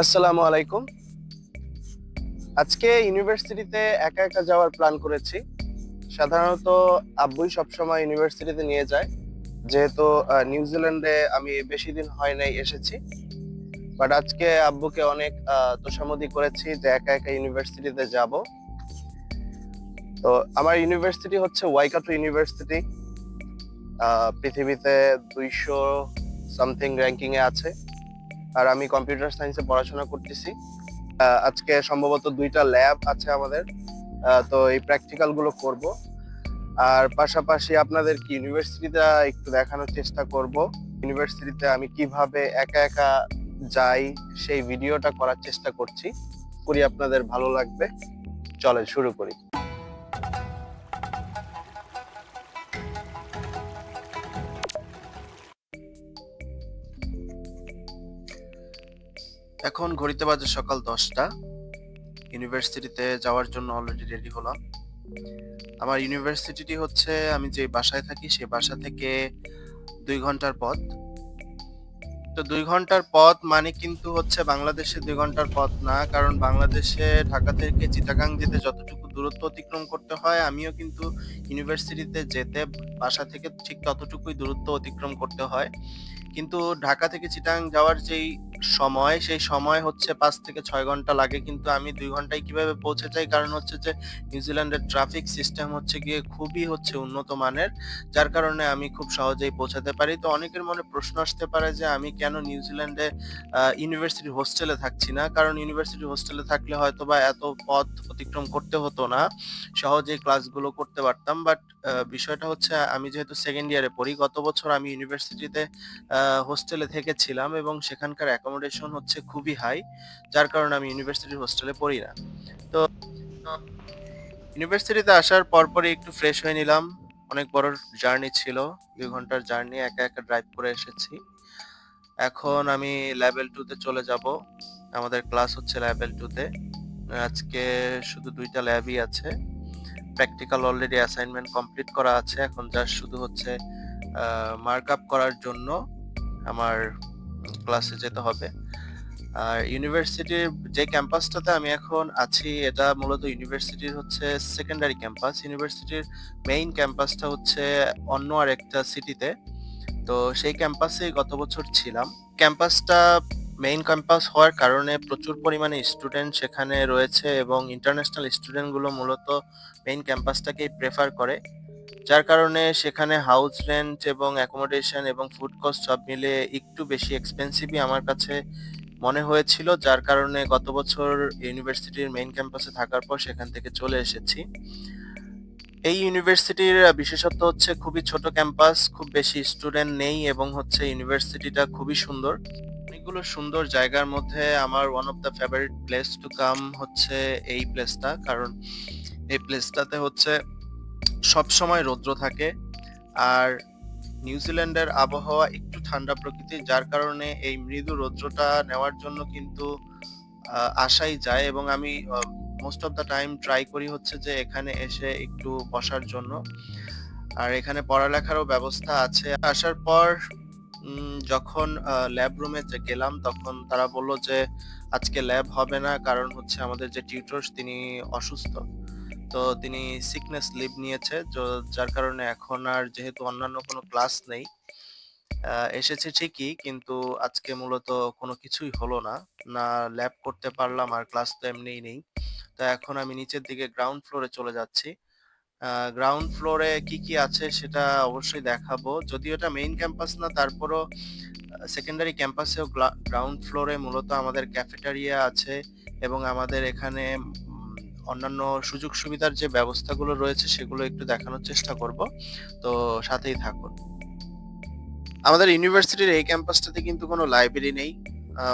আসসালামু আলাইকুম। আজকে ইউনিভার্সিটিতে একা একা যাওয়ার প্ল্যান করেছি। সাধারণত আব্বুই সবসময় ইউনিভার্সিটিতে নিয়ে যায়। যেহেতু নিউজিল্যান্ডে আমি বেশি দিন হয় নাই এসেছি। বাট আজকে আব্বুকে অনেক তোষামোদি করেছি যে একা একা ইউনিভার্সিটিতে যাব। তো আমার ইউনিভার্সিটি হচ্ছে ওয়াইকাটো ইউনিভার্সিটি। পৃথিবীতে দুইশো সামথিং র্যাঙ্কিং এ আছে। আর আমি কম্পিউটার সায়েন্সে পড়াশোনা করতেছি। আজকে সম্ভবত দুইটা ল্যাব আছে আমাদের। তো এই প্র্যাকটিক্যালগুলো করব। আর পাশাপাশি আপনাদের কি ইউনিভার্সিটিটা একটু দেখানোর চেষ্টা করব। ইউনিভার্সিটিতে আমি কীভাবে একা একা যাই, সেই ভিডিওটা করার চেষ্টা করছি। করি আপনাদের ভালো লাগবে। চলেন শুরু করি। এখন ঘড়িতে বাজে সকাল দশটা। ইউনিভার্সিটিতে যাওয়ার জন্য অলরেডি রেডি হলাম। আমার ইউনিভার্সিটিটি হচ্ছে, আমি যে বাসায় থাকি সেই বাসা থেকে দুই ঘণ্টার পথ। তো দুই ঘণ্টার পথ মানে কিন্তু হচ্ছে বাংলাদেশে দুই ঘণ্টার পথ না, কারণ বাংলাদেশে, ঢাকা থেকে চিটাগাং যেতে যতটুকু দূরত্ব অতিক্রম করতে হয়, আমিও কিন্তু ইউনিভার্সিটিতে যেতে, বাসা থেকে ঠিক ততটুকুই দূরত্ব অতিক্রম করতে হয়। কিন্তু ঢাকা থেকে চিটাং যাওয়ার যেই সময়, সেই সময় হচ্ছে পাঁচ থেকে ছয় ঘণ্টা লাগে। কিন্তু আমি দুই ঘন্টায় কীভাবে পৌঁছে যাই? কারণ হচ্ছে যে নিউজিল্যান্ডের ট্রাফিক সিস্টেম হচ্ছে গিয়ে খুবই হচ্ছে উন্নত মানের, যার কারণে আমি খুব সহজেই পৌঁছাতে পারি। তো অনেকের মনে প্রশ্ন আসতে পারে যে, আমি কেন নিউজিল্যান্ডে ইউনিভার্সিটি হোস্টেলে থাকছি না? কারণ ইউনিভার্সিটি হোস্টেলে থাকলে হয়তো বা এত পথ অতিক্রম করতে হতো না। সহজেই ক্লাসগুলো করতে পারতাম। বাট বিষয়টা হচ্ছে, আমি যেহেতু সেকেন্ড ইয়ারে পড়ি, গত বছর আমি ইউনিভার্সিটিতে হোস্টেলে থেকেছিলাম এবং সেখানকার অ্যাকোমোডেশন হচ্ছে খুবই হাই যার কারণে আমি ইউনিভার্সিটির হোস্টেলে পড়ি না। তো ইউনিভার্সিটিতে আসার পরপরই একটু ফ্রেশ হয়ে নিলাম। অনেক বড় জার্নি ছিল, দুই ঘণ্টার জার্নি একা একা ড্রাইভ করে এসেছি। এখন আমি লেভেল টুতে চলে যাব। আমাদের ক্লাস হচ্ছে লেভেল টুতে আজকে শুধু দুইটা ল্যাবই আছে। প্র্যাকটিক্যাল অলরেডি অ্যাসাইনমেন্ট কমপ্লিট করা আছে। এখন জাস্ট শুধু হচ্ছে মার্ক আপ করার জন্য। আমার ক্লাসে যেতে হবে। আর ইউনিভার্সিটির যে ক্যাম্পাসটাতে আমি এখন আছি, এটা মূলত ইউনিভার্সিটির হচ্ছে সেকেন্ডারি ক্যাম্পাস ইউনিভার্সিটির মেইন ক্যাম্পাসটা হচ্ছে অন্য আর একটা সিটিতে তো সেই ক্যাম্পাসেই গত বছর ছিলাম। ক্যাম্পাসটা মেইন ক্যাম্পাস হওয়ার কারণে প্রচুর পরিমাণে স্টুডেন্ট সেখানে রয়েছে এবং ইন্টারন্যাশনাল স্টুডেন্টগুলো মূলত মেইন ক্যাম্পাসটাকেই প্রেফার করে। যার কারণে সেখানে হাউস রেন্ট এবং অ্যাকোমোডেশন এবং ফুড কস্ট সব মিলে একটু বেশি এক্সপেন্সিভই আমার কাছে মনে হয়েছিল, যার কারণে গত বছর ইউনিভার্সিটির মেইন ক্যাম্পাসে থাকার পর সেখান থেকে চলে এসেছি। এই ইউনিভার্সিটির বিশেষত্ব হচ্ছে খুবই ছোট ক্যাম্পাস খুব বেশি স্টুডেন্ট নেই এবং হচ্ছে ইউনিভার্সিটিটা খুবই সুন্দর। অনেকগুলো সুন্দর জায়গার মধ্যে আমার one of the favourite place to come হচ্ছে এই প্লেসটা কারণ এই প্লেসটাতে হচ্ছে সব সময় রৌদ্র থাকে। আর নিউজিল্যান্ডের আবহাওয়া একটু ঠান্ডা প্রকৃতির, যার কারণে এই মৃদু রৌদ্রটা নেওয়ার জন্য কিন্তু আসাই যায়। এবং আমি most of the time try করি হচ্ছে যে এখানে এসে একটু বসার জন্য। আর এখানে পড়ালেখারও ব্যবস্থা আছে। আসার পর যখন ল্যাব রুমে গেলাম, তখন তারা বলল যে, আজকে ল্যাব হবে না, কারণ হচ্ছে আমাদের যে টিউটর তিনি অসুস্থ। তো তিনি সিকনেস লিভ নিয়েছে যার কারণে এখন আর যেহেতু অন্যান্য কোনো ক্লাস নেই এসেছে ঠিকই, কিন্তু আজকে মূলত কোনো কিছুই হলো না। না ল্যাব করতে পারলাম, আর ক্লাস তো এমনিই নেই। তো এখন আমি নিচের দিকে গ্রাউন্ড ফ্লোরে চলে যাচ্ছি। গ্রাউন্ড ফ্লোরে কি কি আছে সেটা অবশ্যই দেখাবো। যদিও এটা মেইন ক্যাম্পাস না, তারপরও সেকেন্ডারি ক্যাম্পাসেও গ্রাউন্ড ফ্লোরে মূলত আমাদের ক্যাফেটেরিয়া আছে, এবং আমাদের এখানে অন্যান্য সুযোগ সুবিধার যে ব্যবস্থাগুলো রয়েছে সেগুলো একটু দেখানোর চেষ্টা করব। তো সাথেই থাকুন। আমাদের ইউনিভার্সিটির এই ক্যাম্পাসটাতে কিন্তু কোনো লাইব্রেরি নেই।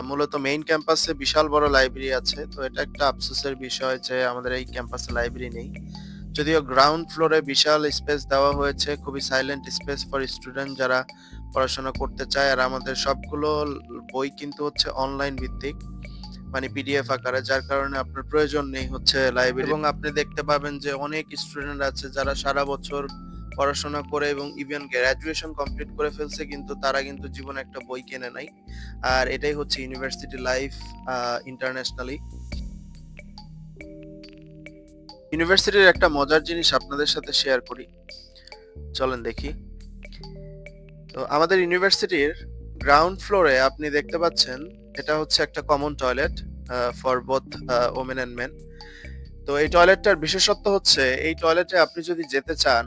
মূলত মেইন ক্যাম্পাসে বিশাল বড় লাইব্রেরি আছে। তো এটা একটা আফসোসের বিষয় যে আমাদের এই ক্যাম্পাসে লাইব্রেরি নেই। যদিও গ্রাউন্ড ফ্লোরে বিশাল স্পেস দেওয়া হয়েছে, খুবই সাইলেন্ট স্পেস ফর স্টুডেন্ট যারা পড়াশোনা করতে চায়। আর আমাদের সবগুলো বই কিন্তু হচ্ছে অনলাইন ভিত্তিক। মানে পিডিএফ আকারে, যার কারণে আপনার প্রয়োজন নেই হচ্ছে লাইব্রেরি এবং আপনি দেখতে পাবেন যে অনেক স্টুডেন্ট আছে যারা সারা বছর পড়াশোনা করে এবং ইভেন গ্র্যাজুয়েশন কমপ্লিট করে ফেলছে, কিন্তু তারা কিন্তু জীবনে একটা বই কেনে নাই। আর এটাই হচ্ছে ইউনিভার্সিটি লাইফ ইন্টারন্যাশনালি ইউনিভার্সিটির একটা মজার জিনিস আপনাদের সাথে শেয়ার করি। চলেন দেখি। তো আমাদের ইউনিভার্সিটির গ্রাউন্ড ফ্লোরে আপনি দেখতে পাচ্ছেন এটা হচ্ছে একটা common toilet for both women and men তো এই টয়লেটটার বিশেষত্ব হচ্ছে, এই টয়লেটে আপনি যদি যেতে চান,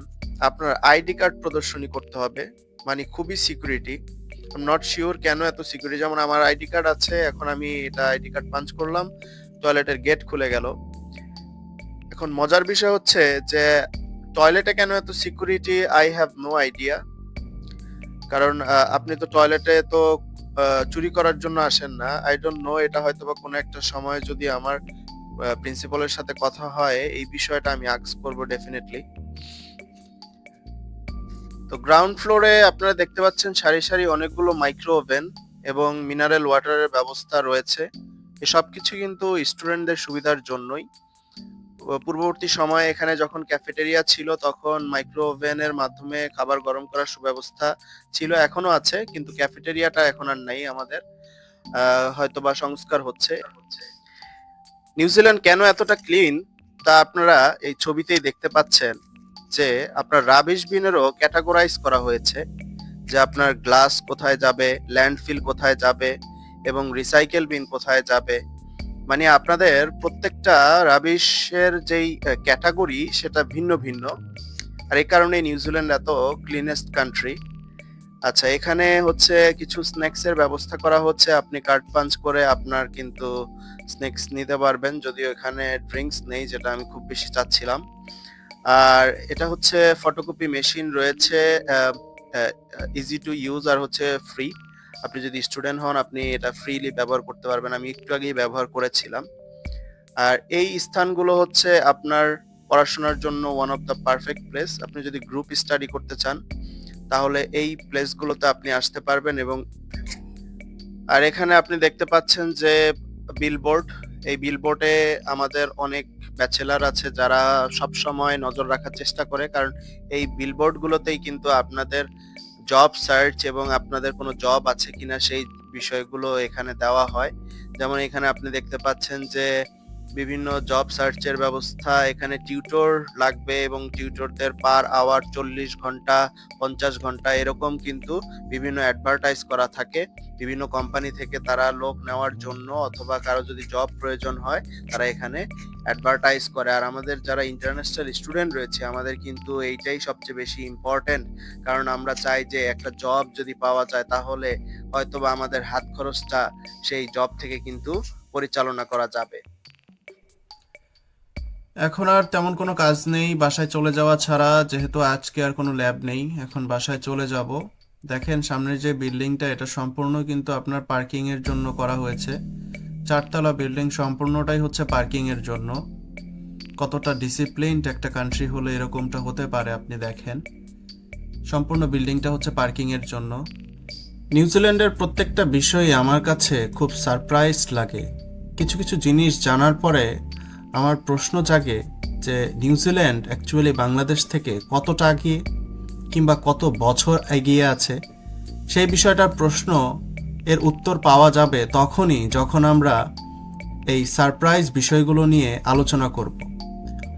আপনার আইডি কার্ড প্রদর্শনী করতে হবে মানে খুবই সিকিউরিটি নট শিওর কেন এত সিকিউরিটি যেমন আমার আইডি কার্ড আছে, এখন আমি এটা আইডি কার্ড পাঞ্চ করলাম টয়লেটের গেট খুলে গেল। এখন মজার বিষয় হচ্ছে যে টয়লেটে কেন এত security I have no idea কারণ আপনি তো টয়লেটে তো চুরি করার জন্য আসেন না। আই ডোন্ট নো এটা হয়তো বা কোনো একটা সময় যদি আমার প্রিন্সিপালের সাথে কথা হয়, এই বিষয়টা আমি আক্স করব ডেফিনেটলি তো গ্রাউন্ড ফ্লোরে আপনারা দেখতে পাচ্ছেন সারি সারি অনেকগুলো মাইক্রো ওভেন এবং মিনারেল ওয়াটারের ব্যবস্থা রয়েছে। এসব কিছু কিন্তু স্টুডেন্টদের সুবিধার জন্যই। পূর্ববর্তী সময়ে এখানে যখন ক্যাফেটেরিয়া ছিল তখন মাইক্রো ওভেনের মাধ্যমে খাবার গরম করার সুব্যবস্থা ছিল এখনও আছে কিন্তু ক্যাফেটেরিয়াটা এখন আর নাই আমাদের। আহ, হয়তোবা সংস্কার হচ্ছে। নিউজিল্যান্ড কেন এতটা ক্লিন তা আপনারা এই ছবিতেই দেখতে পাচ্ছেন যে আপনার রাবিশ বিনেরও ক্যাটাগোরাইজ করা হয়েছে যে আপনার গ্লাস কোথায় যাবে ল্যান্ডফিল কোথায় যাবে এবং রিসাইকেল বিন কোথায় যাবে। মানে আপনাদের প্রত্যেকটা রাবিশের যেই ক্যাটাগরি সেটা ভিন্ন ভিন্ন। আর এই কারণে নিউজিল্যান্ড এত ক্লিনেস্ট কান্ট্রি আচ্ছা এখানে হচ্ছে কিছু স্ন্যাক্স এর ব্যবস্থা করা হচ্ছে। আপনি কার্ড পাঞ্চ করে আপনার কিন্তু স্ন্যাক্স নিতে পারবেন। যদিও এখানে ড্রিঙ্কস নেই, যেটা আমি খুব বেশি চাচ্ছিলাম। আর এটা হচ্ছে ফটোকপি মেশিন রয়েছে ইজি টু ইউজ আর হচ্ছে ফ্রি আপনি যদি স্টুডেন্ট হন, আপনি এটা ফ্রিলি ব্যবহার করতে পারবেন। আমি একটু আগেই ব্যবহার করেছিলাম। আর এই স্থানগুলো হচ্ছে আপনার পড়াশোনার জন্য one of the perfect place আপনি যদি গ্রুপ স্টাডি করতে চান, তাহলে এই প্লেসগুলোতে আপনি আসতে পারবেন এবং আর এখানে আপনি দেখতে পাচ্ছেন যে বিলবোর্ড এই বিলবোর্ডে আমাদের অনেক ব্যাচেলার আছে যারা সব সময় নজর রাখার চেষ্টা করে। কারণ এই বিলবোর্ডগুলোতেই কিন্তু আপনাদের জব সার্চ এবং আপনাদের কোনো জব আছে কিনা সেই বিষয়গুলো এখানে দেওয়া হয়। যেমন এখানে আপনি দেখতে পাচ্ছেন যে বিভিন্ন জব সার্চের ব্যবস্থা, এখানে টিউটর লাগবে এবং টিউটরদের পার আওয়ার চল্লিশ ঘণ্টা, পঞ্চাশ ঘণ্টা এরকম কিন্তু বিভিন্ন অ্যাডভার্টাইজ করা থাকে। বিভিন্ন কোম্পানি থেকে তারা লোক নেওয়ার জন্য অথবা কারও যদি জব প্রয়োজন হয়, তারা এখানে অ্যাডভার্টাইজ করে। আর আমাদের যারা ইন্টারন্যাশনাল স্টুডেন্ট রয়েছে, আমাদের কিন্তু এইটাই সবচেয়ে বেশি ইম্পর্টেন্ট কারণ আমরা চাই যে একটা জব যদি পাওয়া যায়, তাহলে হয়তোবা আমাদের হাত খরচটা সেই জব থেকে কিন্তু পরিচালনা করা যাবে। এখন আর তেমন কোনো কাজ নেই। বাসায় চলে যাওয়া ছাড়া যেহেতু আজকে আর কোনো ল্যাব নেই, এখন বাসায় চলে যাব। দেখেন সামনের যে বিল্ডিংটা, এটা সম্পূর্ণ কিন্তু আপনার পার্কিং এর জন্য করা হয়েছে। চারতলা বিল্ডিং সম্পূর্ণটাই হচ্ছে পার্কিং এর জন্য। কতটা ডিসিপ্লিনড একটা কান্ট্রি হলে এরকমটা হতে পারে আপনি দেখেন। সম্পূর্ণ বিল্ডিংটা হচ্ছে পার্কিং এর জন্য নিউজিল্যান্ডের প্রত্যেকটা বিষয়ই আমার কাছে খুব সারপ্রাইজ লাগে। কিছু কিছু জিনিস জানার পরে আমার প্রশ্ন জাগে যে নিউজিল্যান্ড অ্যাকচুয়ালি বাংলাদেশ থেকে কতটা এগিয়ে কিংবা কত বছর এগিয়ে আছে? সেই বিষয়টার প্রশ্ন এর উত্তর পাওয়া যাবে তখনই যখন আমরা এই সারপ্রাইজ বিষয়গুলো নিয়ে আলোচনা করব।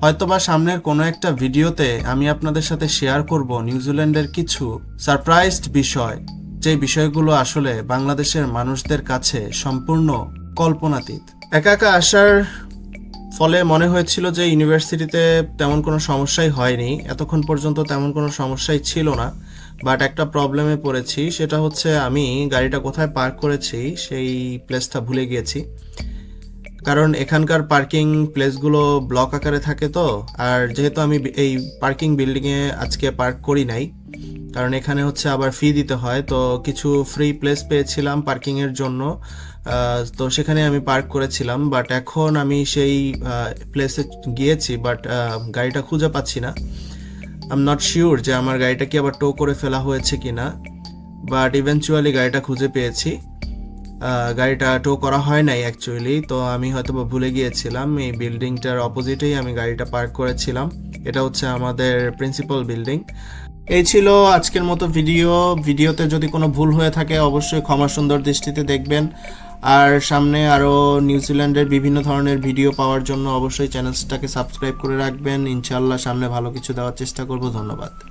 হয়তোবা সামনের কোনো একটা ভিডিওতে আমি আপনাদের সাথে শেয়ার করব নিউজিল্যান্ডের কিছু সারপ্রাইজড বিষয় যে বিষয়গুলো আসলে বাংলাদেশের মানুষদের কাছে সম্পূর্ণ কল্পনাতীত। একা একা আসার ফলে মনে হয়েছিল যে ইউনিভার্সিটিতে তেমন কোনো সমস্যাই হয়নি। এতক্ষণ পর্যন্ত তেমন কোনো সমস্যাই ছিল না। বাট একটা প্রবলেমে পড়েছি, সেটা হচ্ছে আমি গাড়িটা কোথায় পার্ক করেছি, সেই প্লেসটা ভুলে গিয়েছি। কারণ এখানকার পার্কিং প্লেসগুলো ব্লক আকারে থাকে তো, আর যেহেতু আমি এই পার্কিং বিল্ডিংয়ে আজকে পার্ক করি নাই, কারণ এখানে হচ্ছে আবার ফি দিতে হয়, তো কিছু ফ্রি প্লেস পেয়েছিলাম পার্কিংয়ের জন্য। তো সেখানে আমি পার্ক করেছিলাম বাট এখন আমি সেই প্লেসে গিয়েছি বাট গাড়িটা খুঁজে পাচ্ছি না। আই এম নট শিওর যে আমার গাড়িটা কি আবার টো করে ফেলা হয়েছে কি না বাট ইভেনচুয়ালি গাড়িটা খুঁজে পেয়েছি। গাড়িটা টো করা হয় নাই অ্যাকচুয়ালি তো আমি হয়তো বা ভুলে গিয়েছিলাম, এই বিল্ডিংটার অপোজিটেই আমি গাড়িটা পার্ক করেছিলাম। এটা হচ্ছে আমাদের প্রিন্সিপাল বিল্ডিং এই ছিল আজকের মতো ভিডিও ভিডিওতে যদি কোনো ভুল হয়ে থাকে, অবশ্যই ক্ষমা সুন্দর দৃষ্টিতে দেখবেন। আর সামনে আরও নিউজিল্যান্ডের বিভিন্ন ধরনের ভিডিও পাওয়ার জন্য অবশ্যই চ্যানেলটাকে সাবস্ক্রাইব করে রাখবেন। ইনশাল্লাহ সামনে ভালো কিছু দেওয়ার চেষ্টা করব। ধন্যবাদ।